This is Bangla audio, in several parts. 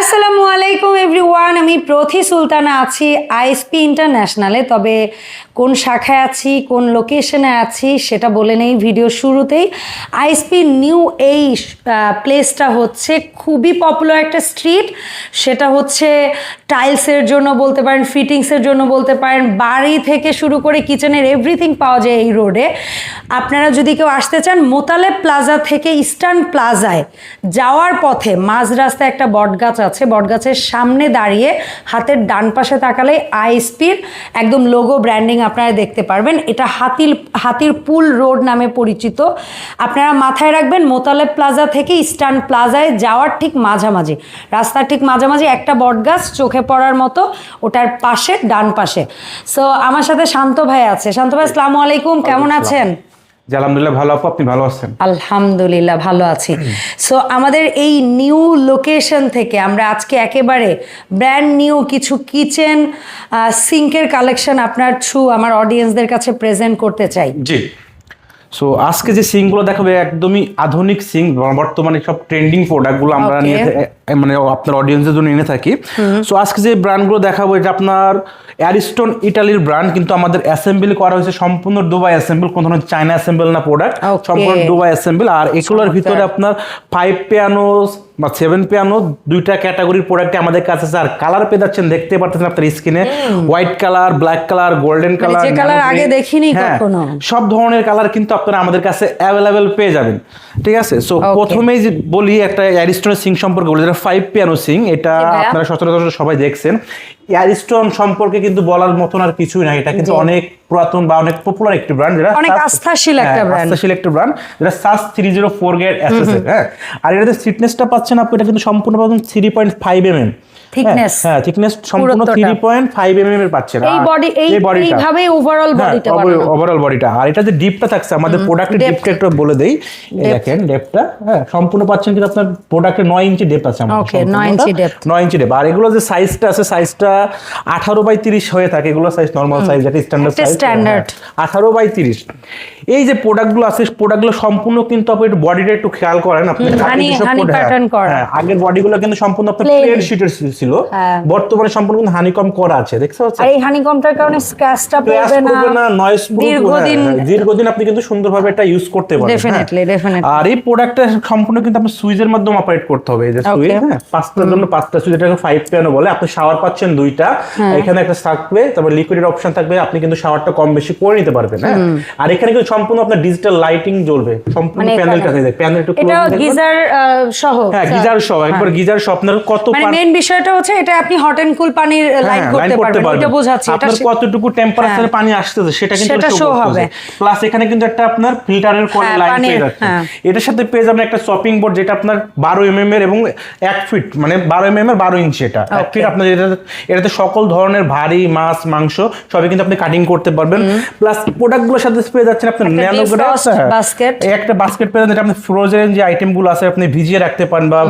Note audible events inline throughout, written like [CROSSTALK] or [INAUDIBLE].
আসসালামু আলাইকুম এভরিওয়ান, আমি প্রথি সুলতানা আছি আইএসপি ইন্টারন্যাশনালে তবে কোন শাখায় আছি, কোন লোকেশনে আছি, সেটা বলে নেই ভিডিও শুরুতেই। আইএসপি নিউ এই প্লেসটা হচ্ছে খুবই পপুলার একটা স্ট্রিট সেটা হচ্ছে টাইলসের জন্য বলতে পারেন ফিটিংসের জন্য বলতে পারেন, বাড়ি থেকে শুরু করে কিচেনের এভরিথিং পাওয়া যায় এই রোডে আপনারা যদি কেউ আসতে চান, মোতালেব প্লাজা থেকে ইস্টার্ন প্লাজায় যাওয়ার পথে মাঝ রাস্তায় একটা বটগাছ আছে বটগাছের সামনে দাঁড়িয়ে হাতের ডান পাশে তাকালে আইএসপির একদম লোগো ব্র্যান্ডিং আপনারা দেখতে পারবেন। এটা হাতির হাতির পুল রোড নামে পরিচিত। আপনারা মাথায় রাখবেন মোতালেব প্লাজা থেকে ইস্টার্ন প্লাজায় যাওয়ার ঠিক মাঝামাঝি। রাস্তার ঠিক মাঝামাঝি একটা বটগাছ চোখে পড়ার মতো ওটার পাশে ডান পাশে। সো আমার সাথে শান্ত ভাই আছে। শান্ত ভাই আসসালামু আলাইকুম। কেমন আছেন? জি আলহামদুলিল্লাহ ভালো আপু আপনি ভালো আছেন? আলহামদুলিল্লাহ ভালো আছি। [CLEARS THROAT] সো আমাদের এই নিউ লোকেশন থেকে আমরা আজকে একেবারে ব্র্যান্ড নিউ কিছু কিচেন সিঙ্কের কালেকশন আপনার থ্রু আমার অডিয়েন্সদের কাছে প্রেজেন্ট করতে চাই। জি। সো আজকে যে সিঙ্কগুলো দেখাবে একদমই আধুনিক সিঙ্ক বর্তমানে সব ট্রেন্ডিং প্রোডাক্টগুলো আমরা নিয়ে মানে আপনার অডিয়েন্সের জন্য এনে থাকি। সো আজকে যে ব্র্যান্ডগুলো দেখাবো এটা আপনার অ্যারিস্টন ইটালির ব্র্যান্ড কিন্তু আমাদের অ্যাসেম্বল করা হয়েছে সম্পূর্ণ দুবাই অ্যাসেম্বল কোনো ধরনের চায়না অ্যাসেম্বল না প্রোডাক্ট সম্পূর্ণ দুবাই অ্যাসেম্বল আর এগুলোর ভিতরে আপনার ফাইভ পিয়ানোস বা সেভেন পিয়ানো দুইটা ক্যাটাগরির প্রোডাক্টে আমাদের কাছে আছে। আর কালার পেয়ে যাচ্ছেন দেখতে পাচ্ছেন আপনার স্ক্রিনে white colour black colour golden colour যে colour আগে দেখিনি কখনো। সব ধরনের কালার কিন্তু আপনারা আমাদের কাছে অ্যাভেলেবেল পেয়ে যাবেন। ঠিক আছে? সো প্রথমেই যে বলি একটা অ্যারিস্টনের সিং সম্পর্কে বলি ফাইভ পিয়ানো সিং এটা আপনারা সচরাচর সবাই দেখছেন। অ্যারিস্টন সম্পর্কে কিন্তু বলার মতন আর কিছুই না এটা কিন্তু অনেক পুরাতন বা অনেক পপুলার একটি ব্র্যান্ড যেটা অনেক আস্থাশীল একটা ব্র্যান্ড আস্থাশীল একটা ব্র্যান্ড যেটা সাস থ্রি জিরো ফোর গেট হ্যাঁ। আর এটাতে ফিটনেসটা পাচ্ছেন আপনি এটা কিন্তু সম্পূর্ণ পাচ্ছেন three point five M M Thickness। হ্যাঁ থিকনেস সম্পূর্ণ পয়েন্ট ফাইভ এম এম এর পাচ্ছেন। এই বডি এই এইভাবে ওভারঅল বডিটা বানানো। ওভারঅল বডিটা আর এটা যে ডিপটা থাকছে আমাদের প্রোডাক্টের ডিপটা একটু বলে দেই। দেখেন ডেপটা হ্যাঁ সম্পূর্ণ পাচ্ছেন কিন্তু আপনার প্রোডাক্টের 9 ইঞ্চি ডেপ আছে আমাদের সম্পূর্ণটা। 9 ইঞ্চি depth। 9 ইঞ্চি ডেপ আর এগুলো যে সাইজটা আছে সাইজটা 18 বাই 30 হয়ে থাকে এগুলো সাইজ নরমাল সাইজ যেটা স্ট্যান্ডার্ড সাইজ standard। 18 বাই 30 এই যে প্রোডাক্টগুলো আছে প্রোডাক্টগুলো সম্পূর্ণ কিন্তু আপনি একটু বডিটা একটু খেয়াল করেন আপনি। হ্যাঁ, আগের বডিগুলো কিন্তু সম্পূর্ণ আপনার শীটের ছিল হ্যাঁ। বর্তমানে সম্পূর্ণ কিন্তু হানিকম করা আছে দেখতে পাচ্ছেন এই হানিকমটার কারণে স্ক্র্যাচটা পড়বে না না নয়েজ দীর্ঘদিন দীর্ঘদিন আপনি কিন্তু সুন্দরভাবে এটা ইউজ করতে পারবেন হ্যাঁ। definitely. আর এই প্রোডাক্টটা সম্পূর্ণ কিন্তু আপনার সুইচের মাধ্যমে অপারেট করতে হবে এই যে Okay. হ্যাঁ পাঁচটার জন্য পাঁচটা সুইচ এটাকে ফাইভ পিয়ানো বলে আপনি শাওয়ার পাচ্ছেন দুইটা হ্যাঁ। এখানে একটা থাকবে তারপর লিকুইডের অপশন থাকবে আপনি কিন্তু শাওয়ারটা কম বেশি করে নিতে পারবেন হ্যাঁ আর এখানে কিন্তু সম্পূর্ণ আপনার ডিজিটাল লাইটিং জ্বলবে সম্পূর্ণ প্যানেলটা এখানে। প্যানেল একটু এটা গিজার সহ হ্যাঁ গিজার সহ একবার গিজার সহ আপনার কত মানে মেন বিষয়টা হচ্ছে এটা আপনি হট এন্ড কুল পানির লাইন হ্যাঁ, করতে পারবেন এটা বোঝাচ্ছি এটা কতটুকু টেম্পারেচারে পানি আসতেছে সেটা কিন্তু সেটা show হবে। প্লাস এখানে কিন্তু একটা আপনার ফিল্টারের হ্যাঁ, লাইন পেয়ে যাচ্ছে হ্যাঁ। এটার সাথে পেয়ে যাবেন একটা শপিং বোর্ড যেটা আপনার বারো এমএম এর এবং এক ফিট মানে বারো এমএম এর বারো ইঞ্চি এটা। ফিট আপনার এটা এটাতে সকল ধরনের ভারী মাছ মাংস সবই কিন্তু আপনি কাটিং করতে পারবেন। প্লাস প্রোডাক্টগুলোর সাথে পেয়ে যাচ্ছেন আপনার basket। একটা বাস্কেট পেয়ে যাবেন যেটা আপনি ফ্রোজেন যে আইটেমগুলো আছে আপনি ভিজিয়ে রাখতে পারেন বা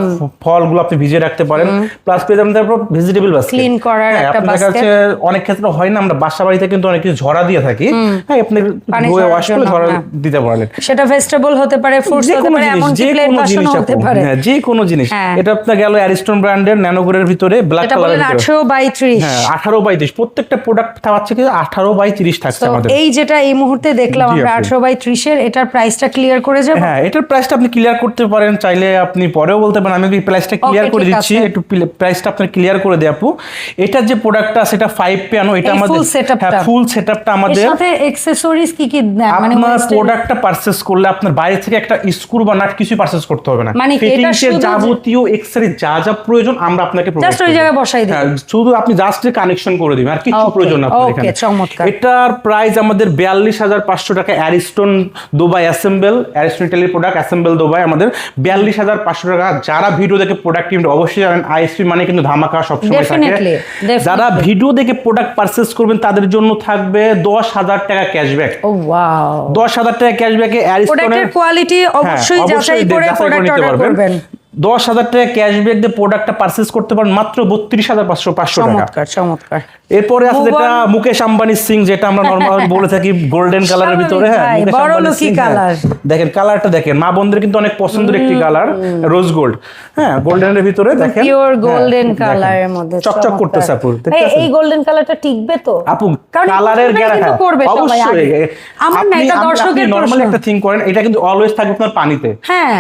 ফলগুলো আপনি ভিজিয়ে রাখতে পারেন। প্লাস পেয়ে যাবেন তারপর ভেজিটেবল বাস্কেট Clean করার একটা আপনার কাছে অনেক ক্ষেত্রে হয় না আমরা বাসা বাড়িতে কিন্তু অনেক কিছু ঝরা দিয়ে থাকি। হ্যাঁ আপনি ধুয়ে ওয়াশ করে ঝরা হ্যাঁ। দিতে পারবেন সেটা ভেজিটেবল হতে পারে ফ্রুটস হতে পারে এমনকি প্লেন হতে পারে। হ্যাঁ যে কোনো জিনিস। হ্যাঁ। এটা আপনার গেল অ্যারিস্টন ব্র্যান্ডের ন্যানোগোরের ভিতরে ব্ল্যাক এটা কালারের বলেন ভিতরে। আঠেরো বাই ত্রিশ। হ্যাঁ আঠারো বাই তিরিশ। প্রত্যেকটা প্রোডাক্ট থাকছে কি আঠারো বাই তিরিশ থাকছে আমাদের। এই যেটা এই মুহূর্তে দেখলাম আমরা আপু। আঠারো বাই ত্রিশের এটার প্রাইসটা ক্লিয়ার করে যাব? হ্যাঁ এটার প্রাইসটা আপনি ক্লিয়ার করতে পারেন চাইলে আপনি পরেও বলতে পারেন আমি প্রাইসটা ক্লিয়ার করে দিচ্ছি। একটু প্রাইসটা আপনার ক্লিয়ার করে দেয় আপু এটার যে প্রোডাক্টটা সেটা ফাইভ পিয়ানো এটা আমাদের। হ্যাঁ ফুল সেটআপটা আমাদের সাথে এক্সেসরিজ কি কি মানে আপনার প্রোডাক্টটা পারচেজ করলে আপনার বাইরে থেকে একটা স্ক্রু বা নাট কিছু পারচেজ করতে হবে না মানে এটা যাবতীয় এক্সরে যা যা প্রয়োজন আমরা আপনাকে provide Just ওই জায়গায় বসাই দিবেন। হ্যাঁ, শুধু আপনি জাস্ট কানেকশন করে দিবেন আর কিছু প্রয়োজন না আপনার এখানে চমৎকার। এটার প্রাইস আমাদের বিয়াল্লিশ হাজার পাঁচশো টাকা Ariston Dubai assemble Ariston Italy product assemble Dubai আমাদের বিয়াল্লিশ হাজার পাঁচশো টাকা যারা ভিডিও দেখে প্রোডাক্ট কিনবে অবশ্যই জানেন আইএসপি মানে কিন্তু ধামাকা সবসময় থাকে. যারা ভিডিও দেখে প্রোডাক্ট পারচেস করবেন তাদের জন্য থাকবে দশ হাজার টাকা ক্যাশব্যাক ওয়াও দশ হাজার টাকা ক্যাশব্যাকে কোয়ালিটি অবশ্যই যাচাই করে প্রোডাক্ট অর্ডার করবেন। দশ হাজার টাকা ক্যাশব্যাক দিয়ে প্রোডাক্টটা পারচেস করতে পারেন মাত্র বত্রিশ হাজার পাঁচশো পাঁচশো টাকা। চমৎকার চমৎকার। এরপরে আছে যেটা মুকেশ আম্বানি সিং যেটা আমরা নর্মাল [LAUGHS] বলে থাকি গোল্ডেন কালারের ভিতরে হ্যাঁ হ্যাঁ। দেখেন কালারটা দেখেন মা বোনদের কিন্তু অনেক পছন্দের একটি কালার রোজ গোল্ড হ্যাঁ গোল্ডেনের ভিতরে দেখেন পিওর গোল্ডেন কালারের মধ্যে চকচক করতেছে আপু এই গোল্ডেন কালারটা টিকবে তো? আপু কালারের প্রশ্নটা গ্যারা কিন্তু করবে অবশ্যই। আমার না এটা দর্শকের নরমালি। একটা থিং করেন এটা কিন্তু অলওয়েজ থাকবে আপনার পানিতে। হ্যাঁ।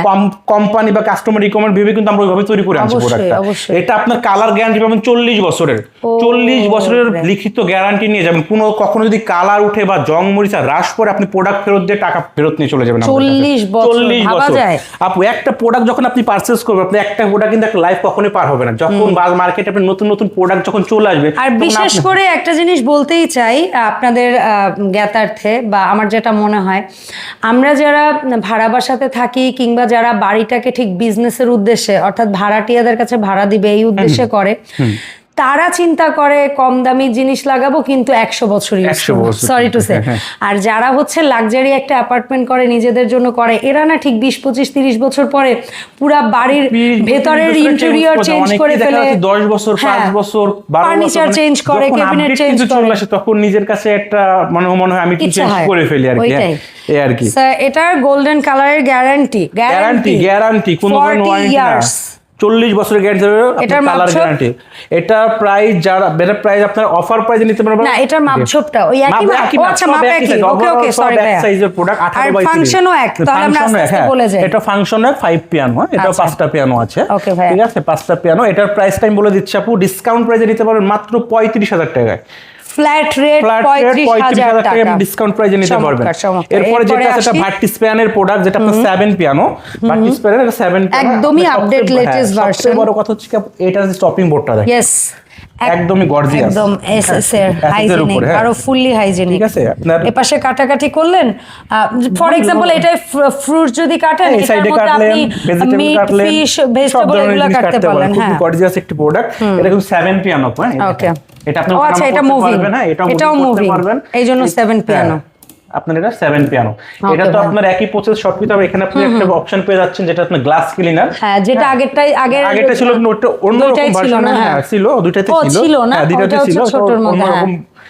কোম্পানি বা কাস্টমার রিকমেন্ড ভেবে কিন্তু আমরা ওইভাবে তৈরি করে আনছি প্রোডাক্টটা এটা আপনার কালার গ্যারান্টি পাবেন চল্লিশ বছরের। চল্লিশ বছরের লিখিত গ্যারান্টি নিয়ে যাবেন। কোনো কখনো যদি কালার উঠে বা জং মরিচা হ্রাস করে আপনি প্রোডাক্ট ফেরত দিয়ে টাকা ফেরত নিয়ে চলে যাবেন আমাদের 40 বছর, চল্লিশ বছর? আপু একটা প্রোডাক্ট যখন আপনি পারচেস করবেন আপনি একটা প্রোডাক্ট কিন্তু একটা লাইফ কখনোই পার হবে না। যখন বাজ মার্কেটে আপনি নতুন নতুন প্রোডাক্ট যখন চলে আসবে আর বিশেষ করে একটা জিনিস বলতেই চাই আপনাদের জ্ঞাতার্থে বা আমার যেটা মনে হয় আমরা যারা ভাড়া বাসাতে থাকি কিংবা যারা বাড়িটাকে ঠিক বিজনেসের উদ্দেশ্যে অর্থাৎ ভাড়াটিয়াদের কাছে ভাড়া দিবে এই উদ্দেশ্যে করে। তারা চিন্তা করে কম দামি জিনিস লাগাবো কিন্তু একশো বছর 100 বছর সরি টু সে আর যারা হচ্ছে লাক্সারি একটা অ্যাপার্টমেন্ট করে নিজেদের জন্য করে এরা না ঠিক বিশ পঁচিশ তিরিশ বছর পরে পুরা বাড়ির ভেতরের ইন্টেরিয়র চেঞ্জ করে ফেলে। দশ বছর পাঁচ হ্যাঁ। বছর ফার্নিচার চেঞ্জ করে, update change কিন্তু চলে করে। তখন নিজের কাছে একটা মনে মনে হয় আমি চেঞ্জ করে ফেলি আর কি। এই আর কি। স্যার এটার গোল্ডেন কালারের গ্যারান্টি গ্যারান্টি গ্যারান্টি কোনো ধরনের ওয়ারেন্টি না। চল্লিশ বছরের গ্যারান্টি এটার কালার গ্যারান্টি এটা প্রাইস যারা বেটার প্রাইস আপনার অফার প্রাইসে নিতে পারবেন না এটার মাপঝোপটা ওই একই মাপ মাপ। আচ্ছা মাপ একই ওকে ওকে সরি ভাইয়া। সাইজের প্রোডাক্ট 18 বাই 30 ফাংশনও এক তাহলে আমরা আস্তে আস্তে বলে যাই। এটা ফাংশন এক ফাইভ পিয়ানো এটা আচ্ছা। পাঁচটা পিয়ানো আছে। ঠিক আছে পাঁচটা পিয়ানো এটার প্রাইস টাইম বলে দিচ্ছি আপু ডিসকাউন্ট প্রাইসে নিতে পারবেন মাত্র পঁয়ত্রিশ হাজার টাকায়। ফ্ল্যাট রেট ফ্ল্যাট রেট পঁয়ত্রিশ পঁয়ত্রিশ হাজার হাজার টাকা টাকা ডিসকাউন্ট প্রাইজে নিতে পারবেন। এরপরে যেটা আছে এটা। ভার্টিস প্যানের প্রোডাক্ট যেটা আপনার সেভেন পিয়ানো ভার্টিস প্যানের এটা সেভেন একদমই আপডেট লেটেস্ট ভার্সন বড় কথা হচ্ছে কি, এটা স্টপিং বোর্ডটা দেখেন। একদমই গর্জিয়াস একদম এসএস এর হাইজিনিক আরও ফুললি হাইজিনিক হ্যাঁ। ঠিক আছে, আপনার- এপাশে কাটাকাটি করলেন ফর এক্সাম্পল এটা ফ্রুট যদি কাটেন এই সাইডে কাটলেন ভেজিটেবল কাটলেন ফিশ ভেজিটেবল এগুলো কাটতে পারলেন হ্যাঁ গর্জিয়াস একটি প্রোডাক্ট এটা কিন্তু 7 পিয়ানো পয়েন্ট Okay. এটা আপনি আচ্ছা, এটা moving। হ্যাঁ এটাও এটাও moving করতে moving। পারবেন এই জন্য seven piano। হ্যাঁ, আপনার এটা সেভেন পিয়ানো এটা তো আপনার একই প্রসেস সবকিছু হবে এখানে আপনি একটা অপশন পেয়ে যাচ্ছেন যেটা আপনার গ্লাস ক্লিনার হ্যাঁ যেটা আগেরটাই আগের আগেটা ছিল আপনার ওটা অন্য রকম ভার্সন হ্যাঁ হ্যাঁ। ছিল দুইটাতে ছিল ছিল না? হ্যাঁ দুইটাতে ছিল হ্যাঁ।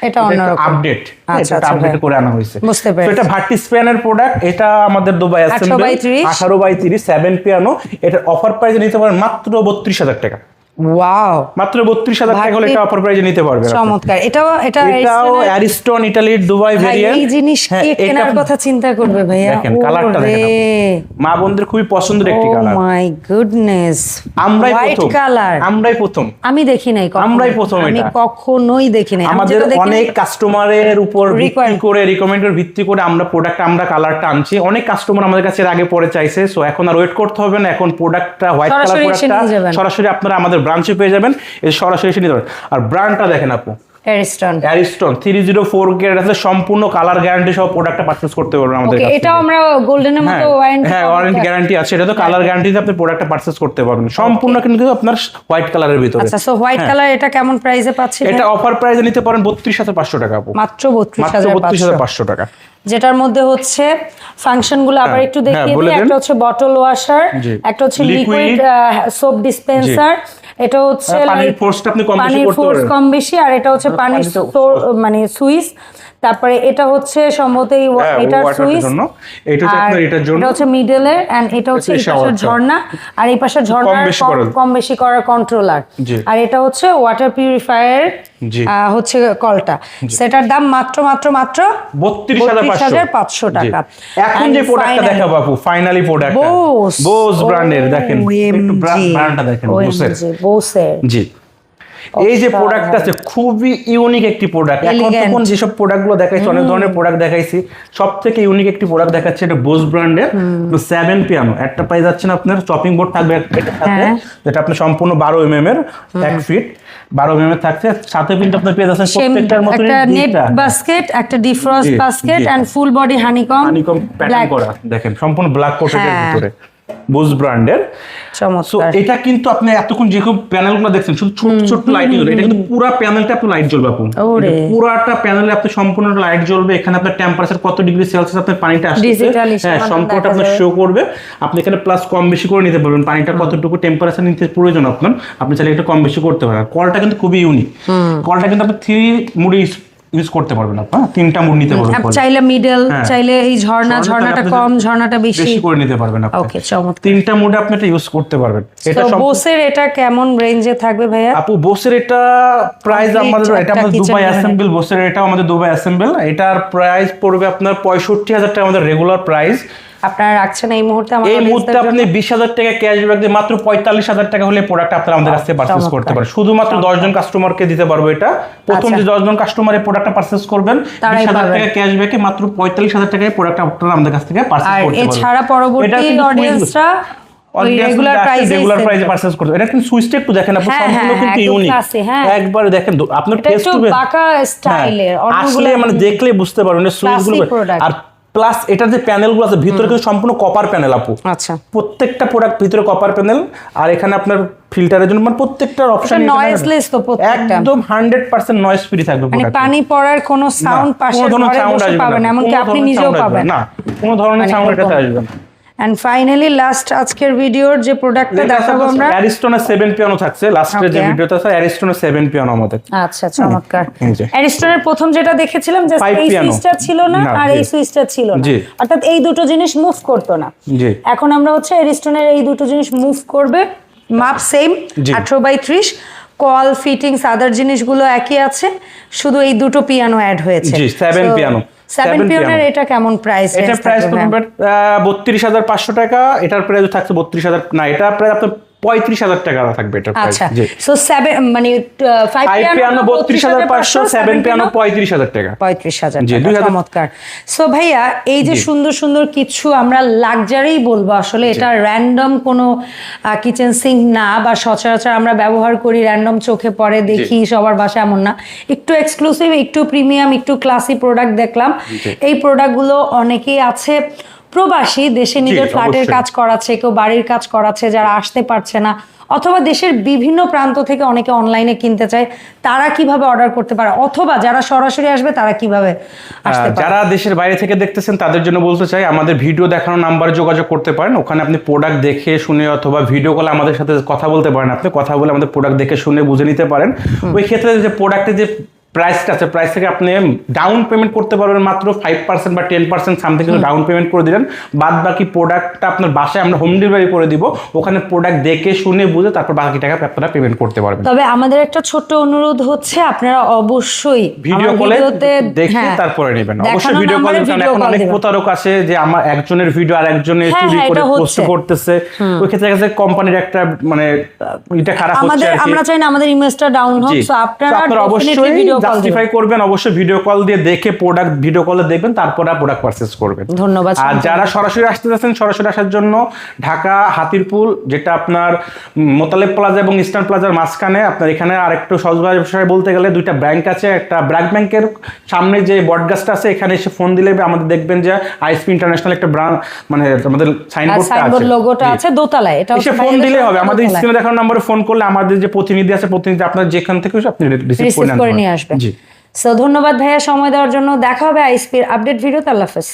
এটা অন্যরকম। আপডেট এটা আপডেট করে আনা হয়েছে বুঝতে পেরেছি। এটা ভার্টিস পিয়ানোর প্রোডাক্ট এটা আমাদের Dubai 18 assemble 30 18 by 30 seven piano এটার অফার প্রাইসে নিতে পারেন মাত্র 32000 টাকা ওয়াও মাত্র 32000 টাকা হলে এটা অফার প্রাইসে নিতে পারবেন চমৎকার। এটাও এটা এটাও অ্যারিস্টন ইটালির দুবাই ভেরিয়েন্ট এই জিনিস কে কেনার কথা চিন্তা করবে ভাইয়া? দেখেন, কালারটা দেখেন মা খুবই পছন্দের একটি কালার মাই গুডনেস আমরাই প্রথম। কালার আমরাই প্রথম। আমি দেখি নাই কখনো। আমরাই প্রথম আমি কখনোই দেখি নাই। আমাদের অনেক কাস্টমারের উপর ভিত্তি. করে রিকমেন্ডের ভিত্তি করে আমরা প্রোডাক্ট আমরা কালারটা আনছি। অনেক কাস্টমার আমাদের কাছে আগে পরে চাইছে। সো এখন আর ওয়েট করতে হবে না। এখন প্রোডাক্টটা হোয়াইট কালার প্রোডাক্টটা সরাসরি আপনারা আমাদের ব্রাঞ্চে পেয়ে যাবেন এই সরাসরি এসে নিতে পারবেন। আর ব্র্যান্ডটা দেখেন আপু। Ariston Ariston three zero four আছে সম্পূর্ণ কালার গ্যারান্টি সহ প্রোডাক্টটা পারচেস করতে পারবেন আমাদের কাছ এটাও আমরা গোল্ডেনের মতো ওয়ারেন্টি হ্যাঁ ওয়ারেন্টি গ্যারান্টি আছে এটা তো কালার গ্যারান্টিতে আপনি প্রোডাক্টটা পারচেস করতে পারবেন। সম্পূর্ণ কিন্তু আপনার হোয়াইট কালারের ভিতরে। আচ্ছা সো হোয়াইট কালার এটা কেমন প্রাইসে পাচ্ছি এটা অফার প্রাইসে নিতে পারেন বত্রিশ হাজার পাঁচশো টাকা আপু। মাত্র বত্রিশ মাত্র হাজার বত্রিশ পাঁচশো হাজার পাঁচশো। টাকা। যেটার মধ্যে হচ্ছে ফাংশনগুলো আবার হ্যাঁ, একটু হ্যাঁ, দেখিয়ে দিই। একটা হচ্ছে বটল ওয়াশার একটা হচ্ছে লিকুইড সোপ ডিসপেন্সার এটা হচ্ছে হ্যাঁ, পানির আপনি কম বেশি পানির ফোর্স কম বেশি আর এটা হচ্ছে পানির মানে সুইচ। তারপরে এটা হচ্ছে সম্ভবত এই হ্যাঁ, এটার সুইচ। এইটা হচ্ছে আপনার এটার জন্য। এটা হচ্ছে মিডলের এন্ড এটা হচ্ছে এই পাশের ঝর্ণা। আর এই পাশের ঝর্ণার বেশি কম- বেশি করার কন্ট্রোলার আর এটা হচ্ছে ওয়াটার পিউরিফায়ার জি। হচ্ছে কলটা। সেটার দাম মাত্র মাত্র মাত্র বত্রিশ হাজার পাঁচশো। টাকা। এখন যে প্রোডাক্টটা দেখাবো আপু ফাইনালি প্রোডাক্ট Bose বোস ব্র্যান্ডের দেখেন। একটু ব্র্যান্ডটা দেখেন বোসের। OMG, বোসের। জি। এই যে প্রোডাক্টটা আছে খুবই ইউনিক একটি প্রোডাক্ট এখন. তখন যেসব প্রোডাক্টগুলো দেখাইছি অনেক ধরনের প্রোডাক্ট দেখাইছি সব থেকে ইউনিক একটি প্রোডাক্ট দেখাচ্ছে এটা বোস ব্র্যান্ডের সেভেন পিয়ানো একটা প্রাইস যাচ্ছে না আপনার চপিং বোর্ড থাকবে হ্যাঁ। যেটা আপনার সম্পূর্ণ বারো এম এম এর এক ফিট বারো এম এর থাকছে। সাথে কিন্তু আপনার পেয়ে যাচ্ছেন প্রত্যেকটার মতো একটা নেট বাস্কেট একটা defrost basket. And full body honeycomb honeycomb pattern করা দেখেন সম্পূর্ণ ব্ল্যাক কোটের হ্যাঁ। ভিতরে। বুস ব্র্যান্ডের সো এটা কিন্তু আপনি এতক্ষণ যে প্যানেলগুলো দেখছেন শুধু ছোট ছোট লাইট এটা কিন্তু পুরো প্যানেলটা আপনার লাইট জ্বলবে আপু। পুরাটা প্যানেলে আপনি সম্পূর্ণ লাইট জ্বলবে। এখানে আপনার টেম্পারেচার কত ডিগ্রি সেলসিয়াস আপনার পানিটা আসছে হ্যাঁ সমান সম্পূর্ণ আপনার শো করবে। আপনি এখানে প্লাস কম বেশি করে নিতে পারবেন। পানিটা কতটুকু টেম্পারেচার নিতে প্রয়োজন আপনার আপনি চাইলে একটু কম বেশি করতে পারেন। কলটা কিন্তু খুবই ইউনিক কলটা কিন্তু আপনি থ্রি মুডে ইউজ করতে পারবেন আপনি হ্যাঁ? তিনটা মুড নিতে পারবেন আপ- চাইলে মিডল হ্যাঁ। চাইলে এই ঝর্ণা ঝর্ণাটা কম ঝর্ণাটা বেশি। বেশি করে নিতে পারবেন আপনি। ওকে চমৎকার। তিনটা মুডে আপনি এটা ইউজ করতে পারবেন। এটা সব বোসের এটা কেমন রেঞ্জে থাকবে ভাইয়া? আপু বোসের এটা প্রাইস আমাদের এটা আমাদের দুবাই। অ্যাসেম্বল বোসের এটা আমাদের দুবাই অ্যাসেম্বল এটার প্রাইস পড়বে আপনার পঁয়ষট্টি হাজার টাকা আমাদের রেগুলার প্রাইস আপনারা রাখছেন এই মুহূর্তে আমার এই মুহূর্তে আপনি বিশ হাজার টাকা ক্যাশব্যাক দিয়ে মাত্র পঁয়তাল্লিশ হাজার টাকা হলে প্রোডাক্ট আপনারা আমাদের কাছে পারচেস করতে পারেন শুধুমাত্র দশজন কাস্টমারকে দিতে পারব এটা। প্রথম আচ্ছা। যে দশজন কাস্টমার এই প্রোডাক্টটা পারচেস করবেন বিশ হাজার। টাকা ক্যাশব্যাকে মাত্র পঁয়তাল্লিশ হাজার টাকায় প্রোডাক্ট আপনারা আমাদের কাছ থেকে পারচেস আর করতে পারবেন। এছাড়া পরবর্তী অডিয়েন্সরা রেগুলার প্রাইসে রেগুলার প্রাইসে পারচেজ করতে এটা কিন্তু সুইচটা একটু দেখেন আপনি হ্যাঁ, সম্পূর্ণ হ্যাঁ, কিন্তু ইউনিক হ্যাঁ। একবার দেখেন আপনার এটা ফেস বাঁকা স্টাইলের আসলে মানে দেখলে বুঝতে পারবেন সুইচগুলো আর প্লাস এটার যে প্যানেলগুলো আছে ভিতরে কিন্তু সম্পূর্ণ কপার প্যানেল আপু। আচ্ছা। প্রত্যেকটা প্রোডাক্ট ভিতরে কপার প্যানেল আর এখানে আপনার ফিল্টারের জন্য মানে প্রত্যেকটার অপশন নয়েজলেস তো প্রত্যেকটা। একদম 100% নয়েজ ফ্রি থাকবে মানে পানি পড়ার কোনো সাউন্ড পাশে কোনো সাউন্ড আসবে না এমনকি আপনি নিজেও পাবেন। না কোনো ধরনের মানে সাউন্ড এটাতে আসবে না। এন্ড ফাইনালি লাস্ট আজকের ভিডিওর যে প্রোডাক্টটা দেখাবো আমরা অ্যারিস্টনের 7 পিয়ানো থাকছে। লাস্টের যে. ভিডিওতে আছে অ্যারিস্টনের 7 পিয়ানো আমাদের। আচ্ছা চমৎকার। এই যে। অ্যারিস্টনের প্রথম যেটা দেখেছিলাম যে এই সুইচটা ছিল না আর। এই সুইচটা ছিল না। অর্থাৎ এই দুটো জিনিস মুভ করতো না। জি। এখন আমরা হচ্ছে অ্যারিস্টনের এই দুটো জিনিস মুভ করবে মাপ সেম জি। আঠারো বাই ত্রিশ। কল ফিটিংস আদার জিনিসগুলো একই আছে শুধু এই দুটো পিয়ানো অ্যাড হয়েছে। জি, সেভেন পিয়ানো সেভেন পিয়ানোর এটা কেমন প্রাইস এটা প্রাইস বত্রিশ হাজার পাঁচশো টাকা এটার প্রাইস থাকছে বত্রিশ হাজার না এটা প্রায় আপনার পঁয়ত্রিশ হাজার টাকা থাকবে এটার আচ্ছা সো সেভেন মানে ফাইভ ফাইভ পিয়ানো বত্রিশ হাজার পাঁচশো সেভেন পিয়ানো পঁয়ত্রিশ হাজার টাকা। পঁয়ত্রিশ হাজার জি, টাকা, দুই হাজার- চমৎকার। সো ভাইয়া এই যে সুন্দর সুন্দর কিছু আমরা লাক্সারি বলব আসলে এটা র্যান্ডম কোনো কিচেন সিঙ্ক না বা সচরাচর আমরা ব্যবহার করি র্যান্ডম চোখে পড়ে দেখি সবার বাসা এমন না। একটু এক্সক্লুসিভ একটু প্রিমিয়াম একটু ক্লাসি প্রোডাক্ট দেখলাম। এই প্রোডাক্টগুলো অনেকেই আছে প্রবাসী দেশে নিজের ফ্ল্যাটের কাজ করাচ্ছে কেউ বাড়ির কাজ করাচ্ছে যারা আসতে পারছে না অথবা দেশের বিভিন্ন প্রান্ত থেকে অনেকে অনলাইনে কিনতে চায় তারা কীভাবে অর্ডার করতে পারে? অথবা যারা সরাসরি আসবে তারা কীভাবে যারা দেশের বাইরে থেকে দেখতেছেন তাদের জন্য বলতে চাই আমাদের ভিডিও দেখানো নাম্বারে যোগাযোগ করতে পারেন। ওখানে আপনি প্রোডাক্ট দেখে শুনে অথবা ভিডিও কলে আমাদের সাথে কথা বলতে পারেন। আপনি কথা বলে আমাদের প্রোডাক্ট দেখে শুনে বুঝে নিতে পারেন। ওই ক্ষেত্রে যে প্রোডাক্টের যে প্রাইসটা আছে প্রাইস থেকে আপনি ডাউন পেমেন্ট করতে পারবেন মাত্র ফাইভ পার্সেন্ট বা টেন পার্সেন্ট সামথিং কিছু ডাউন পেমেন্ট করে দিলেন। বাদ বাকি প্রোডাক্টটা আপনার বাসায় আমরা হোম ডেলিভারি করে দিব। ওখানে প্রোডাক্ট দেখে শুনে বুঝে তারপর বাকি টাকা আপনারা পেমেন্ট করতে পারবেন। তবে আমাদের একটা ছোট্ট অনুরোধ হচ্ছে আপনারা অবশ্যই ভিডিও কলে দেখে হ্যাঁ, তারপরে নেবেন। অবশ্যই ভিডিও কল এখন অনেক প্রতারক আছে যে আমার একজনের ভিডিও আর একজনের হ্যাঁ, চুরি হ্যাঁ, করে পোস্ট। করতেছে। ওই ক্ষেত্রে কাছে কোম্পানির একটা মানে এটা খারাপ হচ্ছে আমাদের আমরা চাই না আমাদের ইমেজটা ডাউন হোক। সো আপনারা আপনারা অবশ্যই জাস্টিফাই করবেন অবশ্যই ভিডিও কল দিয়ে দেখে প্রোডাক্ট ভিডিও কলে দেখবেন তারপরে প্রোডাক্ট পারচেজ করবেন। ধন্যবাদ আর যারা সরাসরি আসতে যাচ্ছেন সরাসরি আসার জন্য ঢাকা হাতিরপুল যেটা আপনার মোতালেব প্লাজা এবং ইস্টার্ন প্লাজার মাঝখানে আপনার এখানে আরেকটু সহজভাবে বিষয়ে বলতে গেলে দুইটা ব্যাংক আছে একটা ব্র্যাক ব্যাংকের সামনে যে বটগাছটা আছে এখানে এসে ফোন দিলে আমাদের দেখবেন যে আইসপি ইন্টারন্যাশনাল একটা ব্রাঞ্চ মানে আমাদের সাইনবোর্ডটা সাইনবোর্ড আছে। লোগোটা আছে দোতলায় এটা এসে ফোন দিলে হবে। আমাদের স্ক্রিনে দেখানো নম্বরে ফোন করলে আমাদের যে প্রতিনিধি আছে প্রতিনিধি আপনার যেখান থেকে আপনি রিসিভ করে নিয়ে আসবেন। সো ধন্যবাদ ভাইয়া সময় দেওয়ার জন্য। দেখা হবে আইসপির আপডেট ভিডিওতে আল্লাহ হাফেজ।